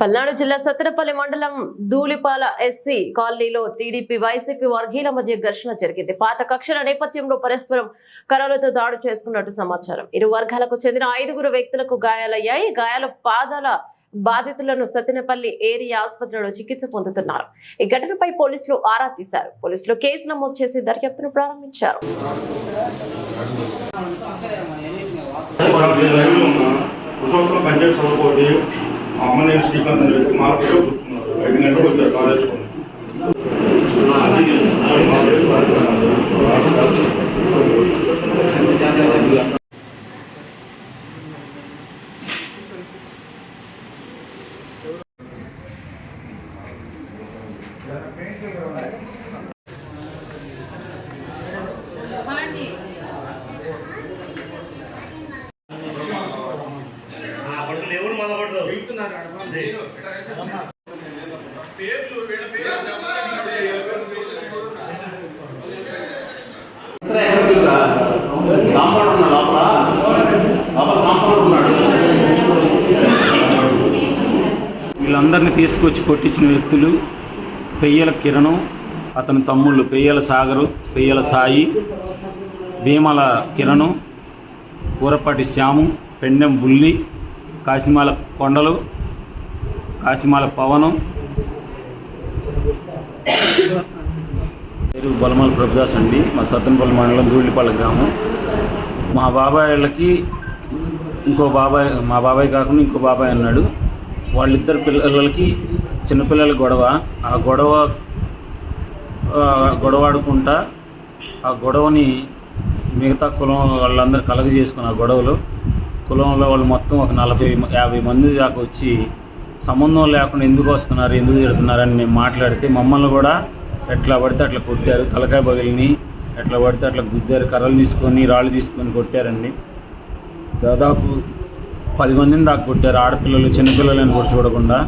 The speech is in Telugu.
పల్నాడు జిల్లా సత్తెనపల్లి మండలం ధూళిపాల ఎస్సీ కాలనీలో టీడీపీ వైసీపీ వర్గీయుల మధ్య ఘర్షణ జరిగింది. పాత కక్షల నేపథ్యంలో పరస్పరం కర్రలతో దాడి చేసుకున్నట్టు సమాచారం. ఇరు వర్గాలకు చెందిన ఐదుగురు వ్యక్తులకు గాయాలయ్యాయి. గాయాల పాదాల బాధితులను సత్తెనపల్లి ఏరియా ఆసుపత్రిలో చికిత్స పొందుతున్నారు. ఈ ఘటనపై పోలీసులు ఆరా తీశారు. పోలీసులు కేసు నమోదు చేసి దర్యాప్తును ప్రారంభించారు. కుటుంబంలో పనిచేసే చదువుకోటి అమ్మని శ్రీకాంత్ అని వ్యక్తి మా పేరు కూర్చున్నారు ఐదు గంటలకు వచ్చారు కాలేజ్ వీళ్ళందరినీ తీసుకొచ్చి కొట్టించిన వ్యక్తులు పెయ్యల కిరణం అతని తమ్ముళ్ళు పెయ్యల సాగరు పెయ్యల సాయి భీమల కిరణం కూరపాటి శ్యాము పెండెం బుల్లి కాశీమాల కొండలు కాశీమాల పవనం. పేరు బలమాల ప్రభుదాస్ అండి. మా సత్తనపల్లి మండలం దూళ్ళిపాల గ్రామం. మా బాబాయ్ వాళ్ళకి ఇంకో బాబాయ్ మా బాబాయ్ కాకుండా ఇంకో బాబాయ్ అన్నాడు. వాళ్ళిద్దరు పిల్లలకి చిన్నపిల్లల గొడవ. ఆ గొడవ గొడవాడుకుంటా ఆ గొడవని మిగతా కులం వాళ్ళందరూ కలగజేసుకున్న ఆ గొడవలు. కులంలో వాళ్ళు మొత్తం ఒక నలభై యాభై మంది దాకా వచ్చి సంబంధం లేకుండా ఎందుకు వస్తున్నారు ఎందుకు తిడుతున్నారని మేము మాట్లాడితే మమ్మల్ని కూడా ఎట్లా పడితే అట్లా కొట్టారు. తలకాయ బగిలిని ఎట్లా పడితే అట్లా గుద్దారు కర్రలు తీసుకొని రాళ్ళు తీసుకొని కొట్టారండి. దాదాపు పది మందిని దాకా కొట్టారు. ఆడపిల్లలు చిన్నపిల్లలని కూడా చూడకుండా.